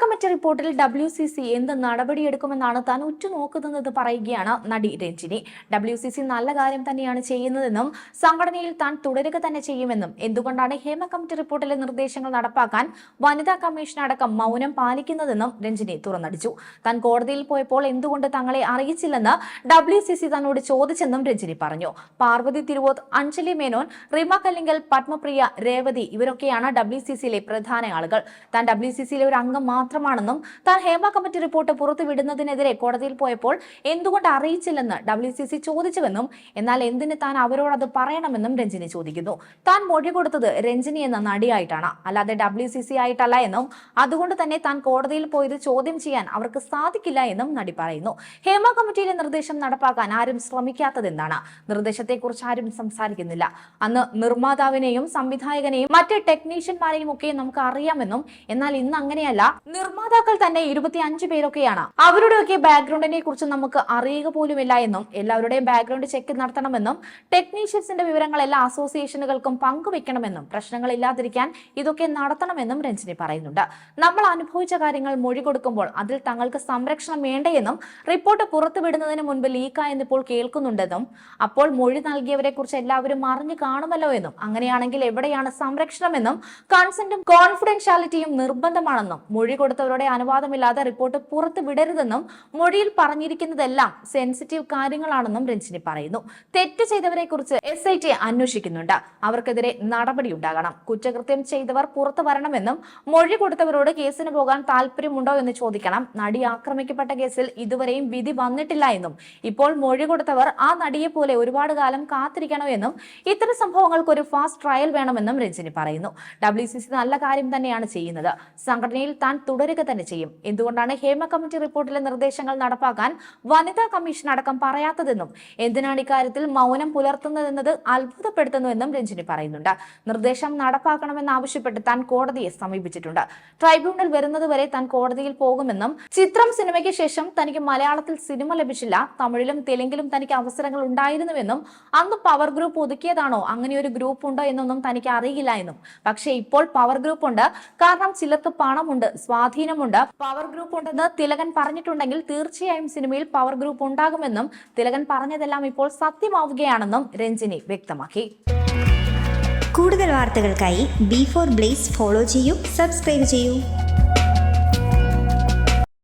Committee റിപ്പോർട്ടിൽ W C C എന്ത് നടപടിയെടുക്കുമെന്നാണ് താൻ ഉറ്റുനോക്കുന്നതെന്ന് പറയുകയാണ് നടി രഞ്ജിനി. ഡബ്ല്യു സി സി നല്ല കാര്യം തന്നെയാണ് ചെയ്യുന്നതെന്നും സംഘടനയിൽ താൻ തുടരുക തന്നെ ചെയ്യുമെന്നും. എന്തുകൊണ്ടാണ് ഹേമ കമ്മിറ്റി റിപ്പോർട്ടിലെ നിർദ്ദേശങ്ങൾ നടപ്പാക്കാൻ വനിതാ കമ്മീഷൻ അടക്കം മൗനം പാലിക്കുന്നതെന്നും രഞ്ജിനി തുറന്നടിച്ചു. താൻ കോടതിയിൽ പോയപ്പോൾ എന്തുകൊണ്ട് തങ്ങളെ അറിയിച്ചില്ലെന്ന് ഡബ്ല്യു സി സി തന്നോട് ചോദിച്ചെന്നും രഞ്ജിനി പറഞ്ഞു. പാർവതി തിരുവോത്ത് അഞ്ജലി മേനോൻ റിമ കല്ലിങ്കൽ പത്മപ്രിയ രേവതി ഇവരൊക്കെയാണ് ഡബ്ല്യു സി സിയിലെ പ്രധാന ആളുകൾ. താൻ ഡബ്ല്യു സി സിയിലെ ഒരു അംഗം മാത്രമാണെന്നും താൻ ഹേമ കമ്മിറ്റി റിപ്പോർട്ട് പുറത്തുവിടുന്നതിനെതിരെ കോടതിയിൽ പോയപ്പോൾ എന്തുകൊണ്ട് അറിയിച്ചില്ലെന്ന് ഡബ്ല്യു സി സി ചോദിച്ചുവെന്നും എന്നാൽ എന്തിന് താൻ അവരോടത് പറയണമെന്നും രഞ്ജിനി ചോദിക്കുന്നു. താൻ മൊഴി കൊടുത്തത് രഞ്ജിനി എന്ന നടിയായിട്ടാണ്. അല്ലാതെ ഡബ്ല്യു സി സി ആയിട്ടല്ല എന്നും അതുകൊണ്ട് തന്നെ താൻ കോടതിയിൽ പോയത് ചോദ്യം ചെയ്യാൻ അവർക്ക് സാധിക്കില്ല എന്നും നടി പറയുന്നു. ഹേമ കമ്മിറ്റിയിലെ നിർദ്ദേശം നടപ്പാക്കാൻ ആരും ശ്രമിക്കാത്തതെന്താണ്? നിർദ്ദേശത്തെക്കുറിച്ച് ആരും സംസാരിക്കുന്നില്ല. അന്ന് നിർമ്മാതാവിനെയും സംവിധായകനെയും മറ്റ് ടെക്നീഷ്യന്മാരെയും ഒക്കെ നമുക്ക് അറിയാമെന്നും എന്നാൽ ഇന്ന് അങ്ങനെയല്ല. നിർമ്മാതാക്കൾ തന്നെ ഇരുപത്തി അഞ്ച് പേരൊക്കെയാണ്. അവരുടെയൊക്കെ ബാക്ക്ഗ്രൗണ്ടിനെ കുറിച്ച് നമുക്ക് അറിയുക പോലുമില്ല എന്നും എല്ലാവരുടെയും ബാക്ക്ഗ്രൗണ്ട് ചെക്ക് നടത്തണമെന്നും ടെക്നീഷ്യൻസിന്റെ വിവരങ്ങൾ എല്ലാ അസോസിയേഷനുകൾക്കും പങ്കുവെക്കണമെന്നും പ്രശ്നങ്ങൾ ഇല്ലാതിരിക്കാൻ ഇതൊക്കെ നടത്തണമെന്നും രഞ്ജിനി പറയുന്നുണ്ട്. നമ്മൾ അനുഭവിച്ച കാര്യങ്ങൾ മൊഴി കൊടുക്കുമ്പോൾ അതിൽ തങ്ങൾക്ക് സംരക്ഷണം വേണ്ടയെന്നും റിപ്പോർട്ട് പുറത്തുവിടുന്നതിന് മുൻപ് ലീക്കായെന്നിപ്പോൾ കേൾക്കുന്നുണ്ടെന്നും അപ്പോൾ മൊഴി നൽകിയവരെ കുറിച്ച് എല്ലാവരും അറിഞ്ഞു കാണുമല്ലോ എന്നും അങ്ങനെയാണെങ്കിൽ എവിടെയാണ് സംരക്ഷണമെന്നും കൺസെന്റും കോൺഫിഡൻഷ്യാലിറ്റിയും നിർബന്ധമാണെന്നും മൊഴി കൊടുത്തവരുടെ അനുവാദമില്ലാതെ റിപ്പോർട്ട് പുറത്തു വിടരുതെന്നും മൊഴിയിൽ പറഞ്ഞിരിക്കുന്നതെല്ലാം സെൻസിറ്റീവ് കാര്യങ്ങളാണെന്നും രഞ്ജിനി പറയുന്നു. തെറ്റ് ചെയ്തവരെ കുറിച്ച് എസ് ഐ ടി അന്വേഷിക്കുന്നുണ്ട്. അവർക്കെതിരെ നടപടി ഉണ്ടാകണം കുറ്റകൃത്യം ചെയ്തവർ പുറത്തു വരണമെന്നും മൊഴി കൊടുത്തവരോട് കേസിന് പോകാൻ താല്പര്യമുണ്ടോ എന്ന് ചോദിക്കണം. നടി ആക്രമിക്കപ്പെട്ട കേസിൽ ഇതുവരെയും വിധി വന്നിട്ടില്ല എന്നും. ഇപ്പോൾ മൊഴി കൊടുത്തവർ ആ നടിയെ പോലെ ഒരുപാട് കാലം കാത്തിരിക്കണോ എന്നും ഇത്തരം സംഭവങ്ങൾക്ക് ഒരു ഫാസ്റ്റ് ട്രയൽ വേണമെന്നും രഞ്ജിനി പറയുന്നു. ഡബ്ല്യു നല്ല കാര്യം തന്നെയാണ് ചെയ്യുന്നത്. സംഘടനയിൽ താൻ തുടരുക തന്നെ ചെയ്യും. എന്തുകൊണ്ടാണ് ഹേമ കമ്മിറ്റി റിപ്പോർട്ടിലെ നിർദ്ദേശങ്ങൾ നടപ്പാക്കാൻ വനിതാ കമ്മീഷൻ അടക്കം പറയാത്തതെന്നും എന്തിനാണ് ഇക്കാര്യത്തിൽ മൗനം പുലർത്തുന്നതെന്നത് അത്ഭുതപ്പെടുത്തുന്നുവെന്നും രഞ്ജിനി പറയുന്നുണ്ട്. നിർദ്ദേശം നടപ്പാക്കണമെന്ന് ആവശ്യപ്പെട്ട് താൻ കോടതിയെ സമീപിച്ചിട്ടുണ്ട്. ട്രൈബ്യൂണൽ വരുന്നതുവരെ താൻ കോടതിയിൽ പോകുമെന്നും ചിത്രം സിനിമയ്ക്ക് ശേഷം തനിക്ക് മലയാളത്തിൽ സിനിമ ലഭിച്ചില്ല തമിഴിലും തെലുങ്കിലും തനിക്ക് അവസരങ്ങൾ ഉണ്ടായിരുന്നുവെന്നും അന്ന് പവർ ഗ്രൂപ്പ് ഒതുക്കിയതാണോ അങ്ങനെ ഒരു ഗ്രൂപ്പ് ഉണ്ടോ എന്നൊന്നും തനിക്ക് അറിയില്ല എന്നും. പക്ഷേ ഇപ്പോൾ പവർ ഗ്രൂപ്പ് ഉണ്ട്. കാരണം ചിലർക്ക് പണമുണ്ട്. സ്വാധീനമുണ്ട്. പവർ ഗ്രൂപ്പ് ഉണ്ടെന്ന് തിലകൻ പറഞ്ഞിട്ടുണ്ടെങ്കിൽ തീർച്ചയായും സിനിമയിൽ പവർ ഗ്രൂപ്പ് ഉണ്ടാകുമെന്നും തിലകൻ പറഞ്ഞതെല്ലാം ഇപ്പോൾ സത്യമാവുകയാണെന്നും രഞ്ജിനി വ്യക്തമാക്കി. കൂടുതൽ വാർത്തകൾക്കായി ബി ഫോർ ബ്ലേസ് ഫോളോ ചെയ്യൂ സബ്സ്ക്രൈബ് ചെയ്യൂ.